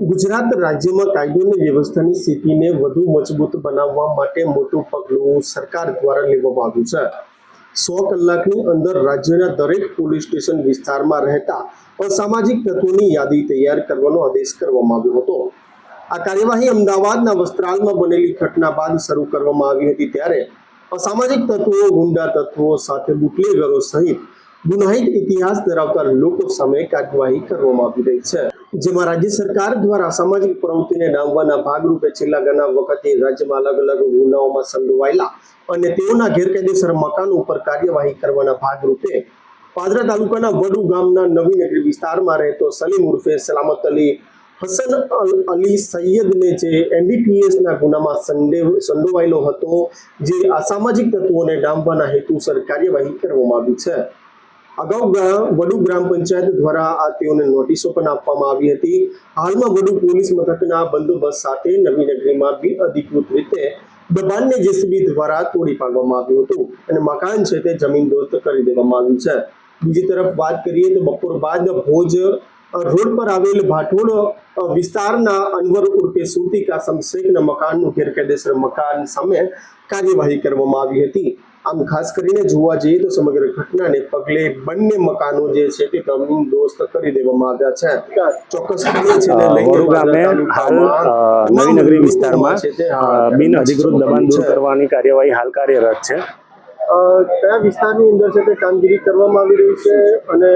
ગુજરાત રાજ્યમાં કાયદો અને વ્યવસ્થાની સ્થિતિને વધુ મજબૂત બનાવવા માટે મોટું પગલું સરકાર દ્વારા લેવામાં આવ્યું છે. સો કલાકની અંદર રાજ્યના દરેક પોલીસ સ્ટેશન વિસ્તારમાં રહેતા અસામાજિક તત્વોની યાદી તૈયાર કરવાનો આદેશ કરવામાં આવ્યો હતો. આ કાર્યવાહી અમદાવાદના વસ્ત્રાલમાં બનેલી ઘટના બાદ શરૂ કરવામાં આવી હતી ત્યારે અસામાજિક તત્વો, ગુંડા તત્વો સાથે બુટલેગરો સહિત ગુનાહિત ઇતિહાસ ધરાવતા લોકો સામે કાર્યવાહી કરવામાં આવી રહી છે. જેમાં રાજ્ય સરકાર દ્વારા સામાજિક પ્રવૃત્તિને ડામવાના ભાગરૂપે છેલ્લા ઘણા વખતથી રાજ્યમાં અલગ અલગ ગુનાઓમાં સંડોવાયેલા અને તેઓના ગેરકાયદેસર મકાનો ઉપર કાર્યવાહી કરવાના ભાગરૂપે પાદરા તાલુકાના વડુ ગામના નવી વિસ્તારમાં રહેતો સલીમ ઉર્ફે સલામત અલી, હસન અલી સૈયદને જે એનડીપીએસના ગુનામાં સંડે સંડોવાયેલો હતો, જે અસામાજિક તત્વોને ડામવાના હેતુસર કાર્યવાહી કરવામાં આવી છે. અગાઉ વડુ ગ્રામ પંચાયત દ્વારા આ તેઓને નોટિસો પણ આપવામાં આવી હતી. હાલમાં વડુ પોલીસ મથકના બંદોબસ્ત સાથે નવી નગરીમાં બિન અધિકૃત રીતે દબાણને જેસીબી દ્વારા તોડી પાડવામાં આવ્યું હતું અને મકાન છે તે જમીન દોસ્ત કરી દેવામાં આવ્યું છે. બીજી તરફ વાત કરીએ તો બપોર બાદ ભોજ રોડ પર આવેલ ભાટોડ વિસ્તારના અનવર ઉર્ફે સુરતી કાસમ શેખના મકાનનું ગેરકાયદેસર મકાન સામે કાર્યવાહી કરવામાં આવી હતી. આમ ખાસ કરીને જોવા જઈએ તો સમગ્ર ઘટનાને પગલે બંને મકાનો જે છે તે જમીન કરી દેવામાં આવ્યા છે. અ, નવી નગરી વિસ્તારમાં બિન અધિકૃત દબાણ દૂર કરવાની કાર્યવાહી હાલ કાર્યરત છે. કયા વિસ્તારની અંદર છે તે કામગીરી કરવામાં આવી રહી છે અને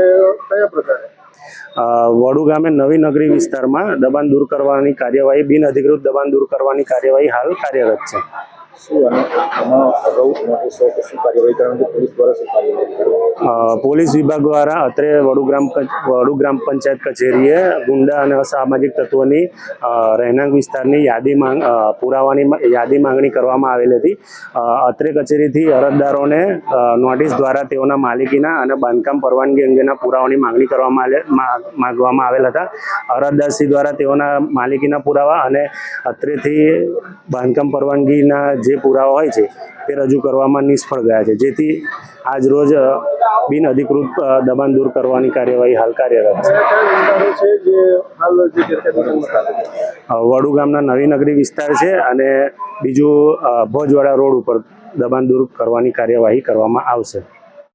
કયા પ્રકારે? વડુ ગામે નવી નગરી વિસ્તારમાં દબાણ દૂર કરવાની કાર્યવાહી બિન અધિકૃત દબાણ દૂર કરવાની કાર્યવાહી હાલ કાર્યરત છે. પોલીસ વિભાગ દ્વારા અત્રે વડુ ગ્રામ પંચ- વડુ ગ્રામ પંચાયત કચેરીએ ગુંડા અને અસામાજિક તત્વોની રહેણાંક વિસ્તારની યાદી માંગ પુરાવાની યાદી માંગણી કરવામાં આવેલી હતી. અત્રે કચેરીથી અરજદારોને નોટિસ દ્વારા તેઓના માલિકીના અને બાંધકામ પરવાનગી અંગેના પુરાવાની માંગણી કરવામાં માંગવામાં આવેલ હતા. અરજદારશ્રી દ્વારા તેઓના માલિકીના પુરાવા અને અત્રેથી બાંધકામ પરવાનગીના જે પુરાવા હોય છે, તે રજૂ કરવામાં નિષ્ફળ ગયા છે. જેથી આજ રોજ બિન અધિકૃત દબાણ દૂર કરવાની કાર્યવાહી હાલ કાર્યરત છે. વડુ ગામના નવી નગરી વિસ્તાર છે અને બીજું ભોજવાડા રોડ ઉપર દબાણ દૂર કરવાની કાર્યવાહી કરવામાં આવશે.